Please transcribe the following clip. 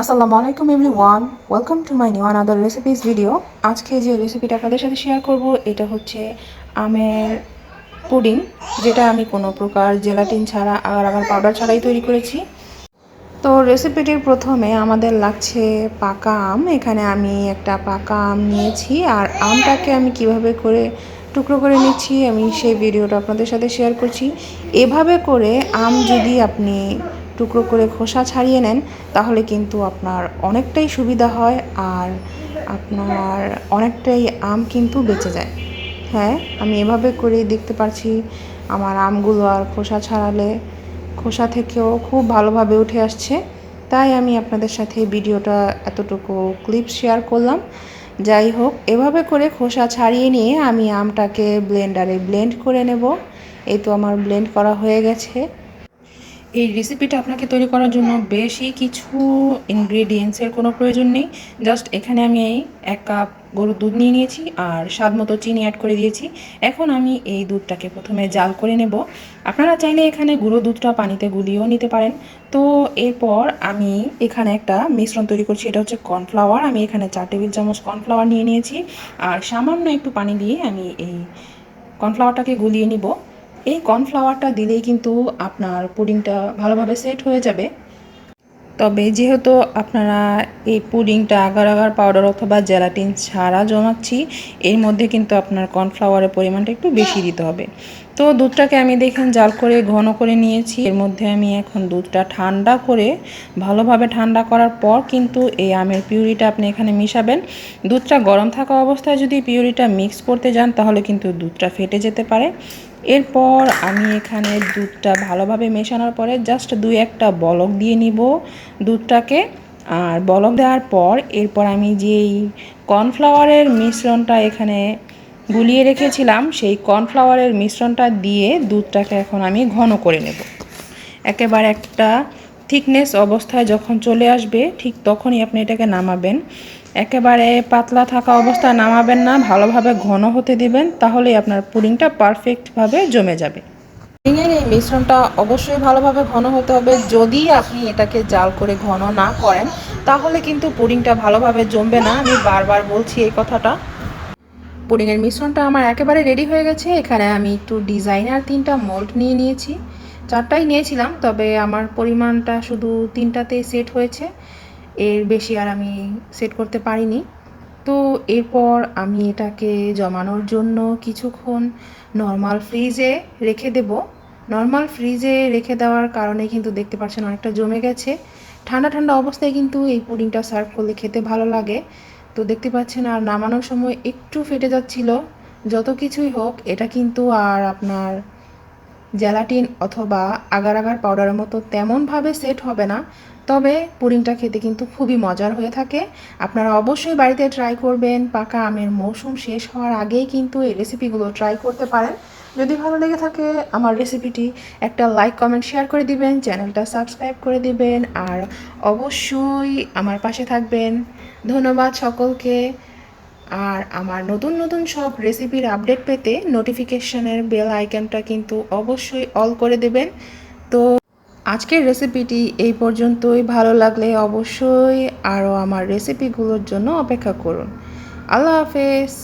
আসসালামু আলাইকুম everyone welcome to my new another recipes video আজকে যে রেসিপিটা আপনাদের সাথে শেয়ার করব, এটা হচ্ছে আমের পুডিং, যেটা আমি কোনো প্রকার জেলাটিন ছাড়া আর আমার পাউডার ছাড়াই তৈরি করেছি। তো রেসিপিটির প্রথমে আমাদের লাগছে পাকা আম। এখানে আমি একটা পাকা আম নিয়েছি, আর আমটাকে আমি কীভাবে করে টুকরো করে নিচ্ছি, আমি সেই ভিডিওটা আপনাদের সাথে শেয়ার করছি। এভাবে করে আম যদি আপনি টুকরো করে খোসা ছাড়িয়ে নেন, তাহলে কিন্তু আপনার অনেকটাই সুবিধা হয় আর আপনার অনেকটাই আম কিন্তু বেঁচে যায়। হ্যাঁ আমি এভাবে করে দেখতে পারছি, আমার আমগুলো আর খোসা ছাড়ালে খোসা থেকেও খুব ভালোভাবে উঠে আসছে। তাই আমি আপনাদের সাথে ভিডিওটা এতটুকু ক্লিপ শেয়ার করলাম। যাই হোক, এভাবে করে খোসা ছাড়িয়ে নিয়ে আমি আমটাকে ব্লেন্ডারে ব্লেন্ড করে নেব। এই তো আমার ব্লেন্ড করা হয়ে গেছে। এই রেসিপিটা আপনাকে তৈরি করার জন্য বেশি কিছু ইনগ্রেডিয়েন্টসের কোনো প্রয়োজন নেই। জাস্ট এখানে আমি এই এক কাপ গরুর দুধ নিয়ে নিয়েছি আর স্বাদ মতো চিনি অ্যাড করে দিয়েছি। এখন আমি এই দুধটাকে প্রথমে জাল করে নেব। আপনারা চাইলে এখানে গুঁড়ো দুধটা পানিতে গুলিয়েও নিতে পারেন। তো এরপর আমি এখানে একটা মিশ্রণ তৈরি করছি, এটা হচ্ছে কর্নফ্লাওয়ার আমি এখানে চার টেবিল চামচ কর্নফ্লাওয়ার নিয়ে নিয়েছি। আর সামান্য একটু পানি দিয়ে আমি এই কর্নফ্লাওয়ারটাকে গুলিয়ে নিব। এই কর্নফ্লাওয়ারটা দিলেই কিন্তু আপনার পুডিংটা ভালোভাবে সেট হয়ে যাবে। তবে যেহেতু আপনারা এই পুডিংটা আগার আগার পাউডার অথবা জেলাটিন ছাড়া জমাচ্ছি, এর মধ্যে কিন্তু আপনার কর্নফ্লাওয়ারের পরিমাণটা একটু বেশি দিতে হবে। তো দুধটাকে আমি দেখেন জাল করে ঘন করে নিয়েছি। এর মধ্যে আমি এখন দুধটা ঠান্ডা করে, ভালোভাবে ঠান্ডা করার পর কিন্তু এই আমের পিউরিটা আপনি এখানে মিশাবেন। দুধটা গরম থাকা অবস্থায় যদি পিউরিটা মিক্স করতে যান, তাহলে কিন্তু দুধটা ফেটে যেতে পারে। এরপর আমি এখানে দুধটা ভালোভাবে মেশানোর পরে জাস্ট দুই একটা বলক দিয়ে নিব দুধটাকে। আর বলক দেওয়ার পর এরপর আমি যেই কর্নফ্লাওয়ারের মিশ্রণটা এখানে গুলিয়ে রেখেছিলাম, সেই কর্নফ্লাওয়ারের মিশ্রণটা দিয়ে দুধটাকে এখন আমি ঘন করে নেব। একেবারে একটা থিকনেস অবস্থায় যখন চলে আসবে, ঠিক তখনই আপনি এটাকে নামাবেন। একেবারে পাতলা থাকা অবস্থায় নামাবেন না, ভালোভাবে ঘন হতে দিবেন, তাহলেই আপনার পুডিংটা পারফেক্টভাবে জমে যাবে। পুডিংয়ের এই মিশ্রণটা অবশ্যই ভালোভাবে ঘন হতে হবে। যদি আপনি এটাকে জাল করে ঘন না করেন, তাহলে কিন্তু পুডিংটা ভালোভাবে জমবে না। আমি বারবার বলছি এই কথাটা। পুডিংয়ের মিশ্রণটা আমার একেবারে রেডি হয়ে গেছে। এখানে আমি একটু ডিজাইনার তিনটা মোল্ড নিয়ে নিয়েছি। চারটাই নিয়েছিলাম, তবে আমার পরিমাণটা শুধু তিনটাতেই সেট হয়েছে। এর বেশি আর আমি সেট করতে পারিনি। তো এরপর আমি এটাকে জমানোর জন্য কিছুক্ষণ নর্মাল ফ্রিজে রেখে দেব। নর্মাল ফ্রিজে রেখে দেওয়ার কারণে কিন্তু দেখতে পাচ্ছেন অনেকটা জমে গেছে। ঠান্ডা ঠান্ডা অবস্থায় কিন্তু এই পুডিংটা সার্ভ করলে খেতে ভালো লাগে। তো দেখতে পাচ্ছেন, আর নামানোর সময় একটু ফেটে যাচ্ছিল। যত কিছুই হোক, এটা কিন্তু আর আপনার জেলাটিন অথবা আগার আগার পাউডারের মতো তেমনভাবে সেট হবে না। তবে পুডিংটা খেতে কিন্তু খুবই মজার হয়ে থাকে। আপনারা অবশ্যই বাড়িতে ট্রাই করবেন। পাকা আমের মৌসুম শেষ হওয়ার আগেই কিন্তু এই রেসিপিগুলো ট্রাই করতে পারেন। যদি ভালো লেগে থাকে আমার রেসিপিটি একটা লাইক কমেন্ট শেয়ার করে দিবেন চ্যানেলটা সাবস্ক্রাইব করে দিবেন, আর অবশ্যই আমার পাশে থাকবেন। ধন্যবাদ সকলকে। আর আমার নতুন নতুন সব রেসিপির আপডেট পেতে নোটিফিকেশনের বেল আইকনটা কিন্তু অবশ্যই অল করে দেবেন। তো আজকের রেসিপিটি এই পর্যন্তই। ভালো লাগলে অবশ্যই আরও আমার রেসিপিগুলোর জন্য অপেক্ষা করুন। আল্লাহ হাফেজ।